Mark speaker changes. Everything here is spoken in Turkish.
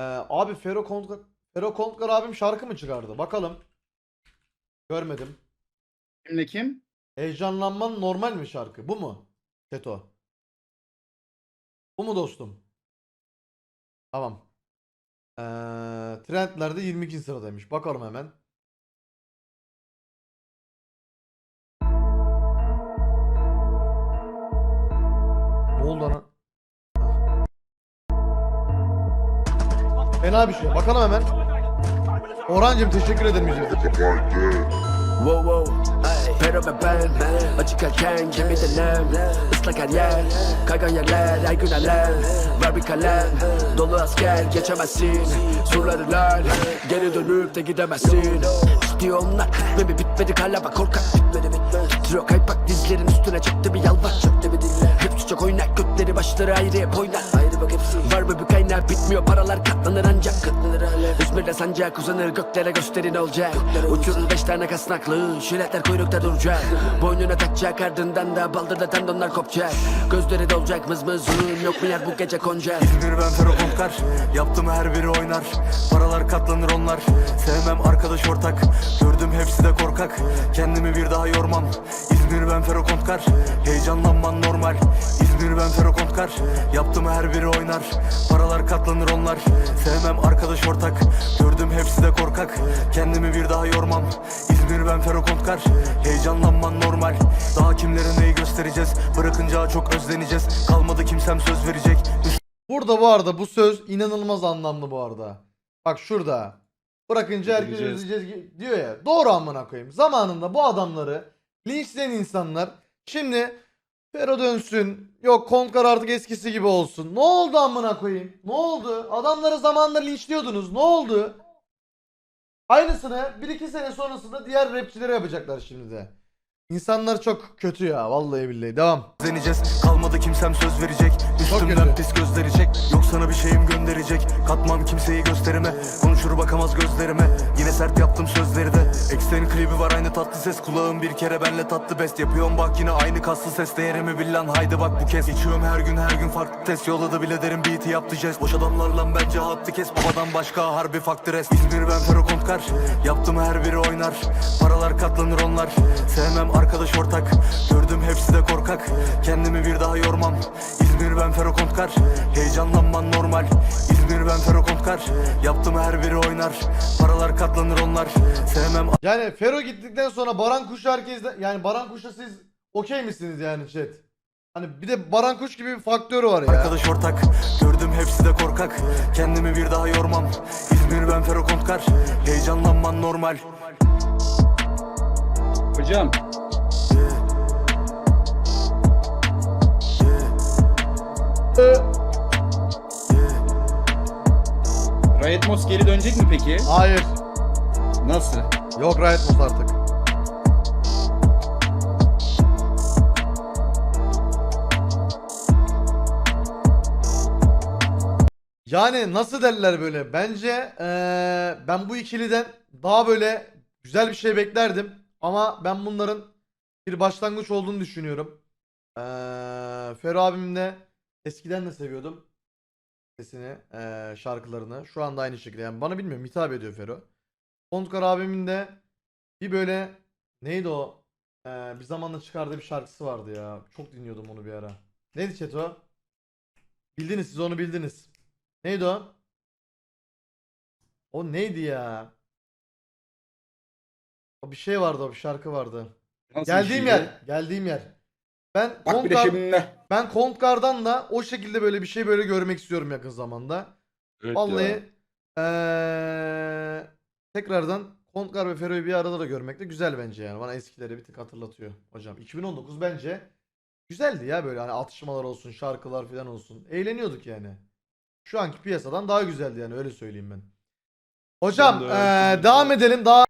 Speaker 1: Ee, abi Fero Kontkar, Fero Kontkar abim şarkı mı çıkardı? Bakalım. Görmedim.
Speaker 2: Kimle kim?
Speaker 1: Heyecanlanman normal mi şarkı? Bu mu? Teto. Bu mu dostum? Tamam. Ee, trendlerde 22. sıradaymış. Bakalım hemen. Ne oldu ana? Fena bir şey. Bakalım hemen. Orhancığım teşekkür ederim için.
Speaker 3: Wow wow. Her yer. Kaygan her gün alem Ver bir kalem. Dolu asker geçemezsin. Surları Geri dönüp de gidemezsin. İstiyor onlar Bitmemi bitmedi hala bak korkak Bitmedi Titriyor kaypak dizlerin üstüne çıktı bir yalvar Çöktü bir diller Hepsi çok oynar Götleri başları ayrı hep oynar Bak hepsi Var mı bir kaynağı bitmiyor. Paralar katlanır ancak Katlanır hala. İzmir'de sancak uzanır göklere gösteri ne olacak. Uçurur beş tane kasnaklı Şiletler kuyrukta duracak. Boynuna takacak ardından da baldırda tendonlar kopacak. Gözleri dolacak mız mızın Yok mu yer bu gece konacak
Speaker 4: İzmir ben Fero Kontkar Yaptım her biri oynar. Paralar katlanır onlar Sevmem arkadaş ortak. Gördüm hepsi de korkak Kendimi bir daha yormam. İzmir ben Fero Kontkar Heyecanlanman normal. İzmir ben Fero Kontkar Yaptım her biri oynar. Paralar katlanır onlar. Sevmem arkadaş ortak. Gördüm hepsi de korkak. Kendimi bir daha yormam. İzmir ben Kontkar. Heyecanlanman normal. Daha kimlere neyi göstereceğiz? Bırakınca çok özleneceğiz. Kalmadı kimsem söz verecek.
Speaker 1: Burada bu arada bu söz inanılmaz anlamlı bu arada. Bak şurada. Bırakınca herkes özleyeceğiz diyor ya. Doğru amına koyayım. Zamanında bu adamları linçleyen insanlar. Şimdi Fero dönsün. Yok Kontkar artık eskisi gibi olsun. Ne oldu amına koyayım? Ne oldu? Adamları zamanında linçliyordunuz. Ne oldu? Aynısını 1-2 sene sonrasında diğer rapçilere yapacaklar şimdi de. İnsanlar çok kötü ya vallahi billahi. Devam.
Speaker 4: Deneyeceğiz Kalmadı kimsem söz verecek Üstümden pis gösterecek Yok sana bir şeyim gönderecek Katmam kimseyi gösterime Konuşur bakamaz gözlerime Yine sert yaptım Eksen klibi var aynı tatlı ses. Kulağım bir kere benle tatlı best Yapıyorum. Bak yine aynı kaslı ses Değerimi bil lan. Haydi bak bu kez. Geçiyorum her gün her gün farklı test. Yolladı bile derim beat'i yaptı jest. Boş adamlarla bence hattı kes. Babadan başka harbi faktör es. İzmir ben Fero Kontkar Yaptım her biri oynar. Paralar katlanır onlar. Sevmem arkadaş ortak. Gördüm hepsi de korkak. Kendimi bir daha yormam. İzmir ben Fero Kontkar Heyecanlanman normal. İzmir ben Fero Kontkar Yaptım her biri oynar. Paralar katlanır onlar. Sevmem
Speaker 1: Yani Fero gittikten sonra Baran Kuş herkes de- yani Baran Kuş'a siz okey misiniz yani chat? Hani bir de Baran Kuş gibi bir faktörü var ya.
Speaker 4: Arkadaş ortak Gördüm hepsi de korkak Kendimi bir daha yormam İzmir ben Fero Kontkar Heyecanlanman normal
Speaker 2: Hocam. Riot Moss geri dönecek mi peki?
Speaker 1: Hayır.
Speaker 2: Nasıl?
Speaker 1: Yok Riot Mods artık. Yani nasıl derler böyle? Bence eee, ben bu ikiliden daha böyle güzel bir şey beklerdim. Ama ben bunların bir başlangıç olduğunu düşünüyorum. Eee Fero abim de eskiden de seviyordum sesini, eee, şarkılarını. Şu anda aynı şekilde. Yani bana bilmiyorum hitap ediyor Fero. Kontkar abimin de bir böyle neydi o? Ee, bir zamanla çıkardığı bir şarkısı vardı ya. Çok dinliyordum onu bir ara. Neydi chat o? Bildiniz siz onu bildiniz. Neydi o? O neydi ya? O bir şey vardı o bir şarkı vardı.
Speaker 2: Nasıl
Speaker 1: Geldiğim
Speaker 2: bir şeydi?
Speaker 1: yer. Geldiğim yer. Ben
Speaker 2: Bak bir de
Speaker 1: Kontkar,
Speaker 2: şimdi.
Speaker 1: ben Kontkar'dan da o şekilde böyle bir şey böyle görmek istiyorum yakın zamanda.
Speaker 5: Evet
Speaker 1: Vallahi eee, tekrardan Kontkar ve Fero'yu bir arada da görmek de güzel bence yani. Bana eskileri bir tık hatırlatıyor hocam. 2019 bence güzeldi ya böyle hani atışmalar olsun, şarkılar falan olsun. Eğleniyorduk yani. Şu anki piyasadan daha güzeldi yani öyle söyleyeyim ben. Hocam
Speaker 5: Ben de
Speaker 1: eee,
Speaker 5: öyle
Speaker 1: devam edelim. Daha